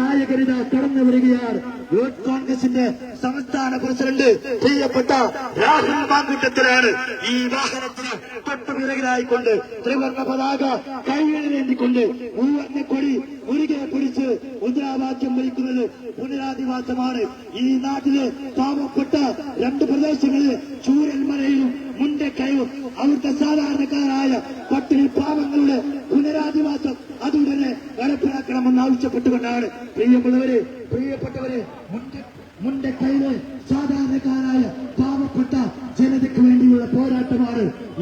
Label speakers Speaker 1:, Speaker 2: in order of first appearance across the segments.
Speaker 1: നായകരിത കടന്നു വരികയാണ്. യൂത്ത് കോൺഗ്രസിന്റെ സംസ്ഥാന പ്രസിഡന്റ് പ്രിയപ്പെട്ട രാഹുൽ മാങ്കുട്ടത്തിലാണ് ഈ വാഹനത്തിന് തൊട്ടുപിറകിലായിക്കൊണ്ട് ത്രിവർണ പതാക കൈകളിലേന്തിക്കൊണ്ട് മൂവർണ കൊടി മുരുകെ പിടിച്ച് മുദ്രാവാക്യം വിളിക്കുന്നത് പുനരാധിവാസമാണ് ഈ നാട്ടിലെ പാവപ്പെട്ട രണ്ട് പ്രദേശങ്ങളിൽ ചൂരൽമലയിലും മുണ്ടക്കയും അവിടുത്തെ സാധാരണക്കാരായ ആവശ്യപ്പെട്ടുകൊണ്ടാണ് പ്രിയമുള്ളവരെ പ്രിയപ്പെട്ടവരെ മുന്റെ കയ്യിൽ സാധാരണക്കാരായ പാവപ്പെട്ട ജനതയ്ക്ക് വേണ്ടിയുള്ള പോരാട്ടമാണ്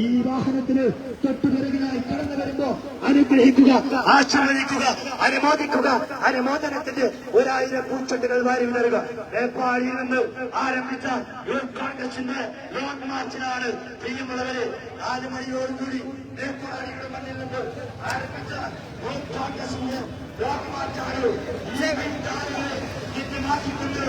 Speaker 1: ഈ വാഹനത്തിന് തൊട്ടുപിറകിലായി കടന്നു വരുമ്പോ അനുഗ്രഹിക്കുക ആശീർവദിക്കുക അനുമോദിക്കുക. അനുമോദനത്തിന്റെ ഒരായിരം പൂച്ചെണ്ടുകൾ വാരി വിതറുക. നേപ്പാളിൽ നിന്ന് ആരംഭിച്ച യൂത്ത് കോൺഗ്രസിന്റെ ലോങ് മാർച്ചിലാണ്. പ്രിയമുള്ളവരെ നാല് മണിയോടുകൂടി നേപ്പാളിയുടെ മണ്ണിൽ നിന്ന് ആരംഭിച്ച യൂത്ത് കോൺഗ്രസിന്റെ ലോങ് മാർച്ചാണ്. ഇന്ന് മാറ്റിക്കൊണ്ട്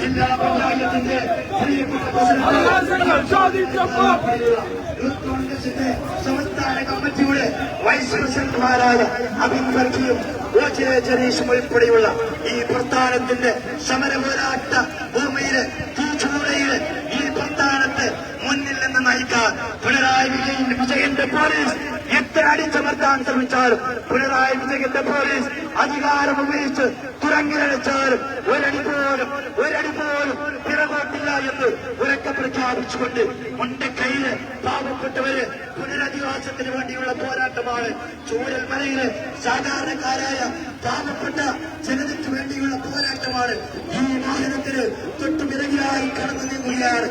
Speaker 1: ജില്ലാ പഞ്ചായത്തിന്റെ യൂത്ത് കോൺഗ്രസിന്റെ സംസ്ഥാന കമ്മിറ്റിയുടെ വൈസ് പ്രസിഡന്റുമാരായ അബിൻ വർക്കിയും ഒ ജെ ജനീഷും ഉൾപ്പെടെയുള്ള ഈ പ്രസ്ഥാനത്തിന്റെ സമരപോരാട്ട ഭൂമിയിലെ പിണറായി വിജയൻ വിജയന്റെ പോലീസ്. എത്ര അടിച്ചമർത്താൻ ശ്രമിച്ചാലും പിണറായി വിജയന്റെ പോലീസ് അധികാരം ഉപയോഗിച്ച് തുറങ്ങിലടിച്ചാലും ഒരടി പോലും ഒരടി പോലും പിറകോട്ടില്ല എന്ന് ഉറക്കെ പ്രഖ്യാപിച്ചുകൊണ്ട് മുണ്ടക്കൈയിലെ പാവപ്പെട്ടവര് പുനരധിവാസത്തിന് വേണ്ടിയുള്ള പോരാട്ടമാണ്. ചൂരൽമലയിലെ സാധാരണക്കാരായ പാവപ്പെട്ട ജനതയ്ക്ക് വേണ്ടിയുള്ള പോരാട്ടമാണ് ഈ വാഹനത്തിന് തൊട്ടുപിറകിലായി കടന്നു നീങ്ങുകയാണ്.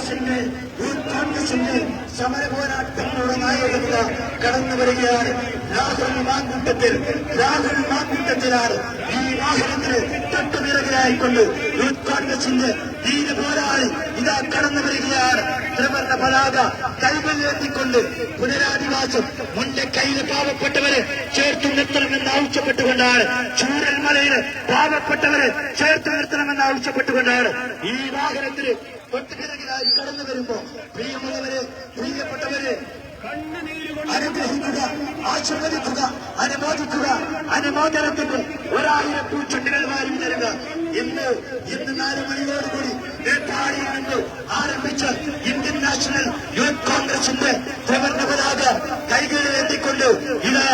Speaker 1: കോൺഗ്രസിന്റെ യൂത്ത് കോൺഗ്രസിന്റെ സമര പോരാട്ടങ്ങളുടെ നായകത കടന്നു വരികയാണ്. രാഹുൽ മാങ്കൂട്ടത്തിൽ രാഹുൽ മാങ്കൂട്ടത്തിലാണ് ഈ വാഹനത്തിന് തൊട്ടുപിറകിലായിക്കൊണ്ട് യൂത്ത് കോൺഗ്രസിന്റെ ധീര പോരാളി ഇതാ കടന്നു വരികയാണ്. ത്രിവർണ പതാക കൈകളിലെത്തിക്കൊണ്ട് പുനരാധിവാസം മുന്റെ കയ്യിലെ പാവപ്പെട്ടവരെ ചേർത്തു നിർത്തണമെന്ന് ആവശ്യപ്പെട്ടുകൊണ്ടാണ് ചൂരൽ ചൂരൽമലയിലെ പാവപ്പെട്ടവരെ ചേർത്തു നിർത്തണമെന്ന് ആവശ്യപ്പെട്ടുകൊണ്ടാണ് ഈ വാഹനത്തിന് തൊട്ടുപിറകിലായി കടന്നു വരുമ്പോ പ്രിയമുള്ളവരെ പ്രിയപ്പെട്ടവരെ അനുഗ്രഹിക്കുക ആശീർവദിക്കുക അനുമോദിക്കുക അനുമോദനത്തിന് ഒരായിരം പൂച്ചെണ്ടുകൾ വാരി തരുക ഇന്ന് ഇന്ന് നാല് മണിയോടുകൂടി നേപ്പാളിൽ നിന്ന് ആരംഭിച്ച ഇന്ത്യൻ നാഷണൽ യൂത്ത് കോൺഗ്രസിന്റെ ത്രിവർണ പതാക കൈകളിൽ എത്തിക്കൊണ്ട് ഇത്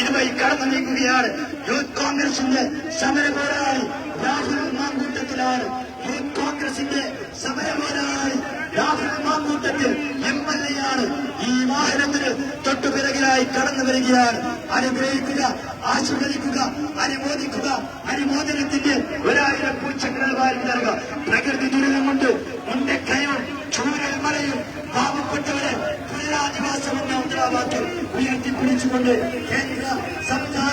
Speaker 1: ഇതുമായി കടന്നു നീങ്ങുകയാണ്. യൂത്ത് കോൺഗ്രസിന്റെ സമര പോരാളി രാഹുൽ മാങ്കൂട്ടത്തിലാണ്. യൂത്ത് കോൺഗ്രസിന്റെ സമര പോരാളി Rahul Mamkootathil M L A ആണ് ഈ വാഹനത്തിന് തൊട്ടുപിറകിലായി കടന്നു വരികയാണ്. അനുഗ്രഹിക്കുക ആശീർവദിക്കുക അനുമോദിക്കുക അനുമോദനത്തിന്റെ ഒരായിരം പൂച്ചങ്ങൾ വാരി നൽകുക. പ്രകൃതി ദുരിതം കൊണ്ട് മുണ്ടക്കയവും ചൂരൽ മലയും പാവപ്പെട്ടവരെ പുനരാധിവാസം എന്ന മുദ്രാവാക്യം ഉയർത്തിപ്പിടിച്ചുകൊണ്ട് കേന്ദ്ര സംസ്ഥാന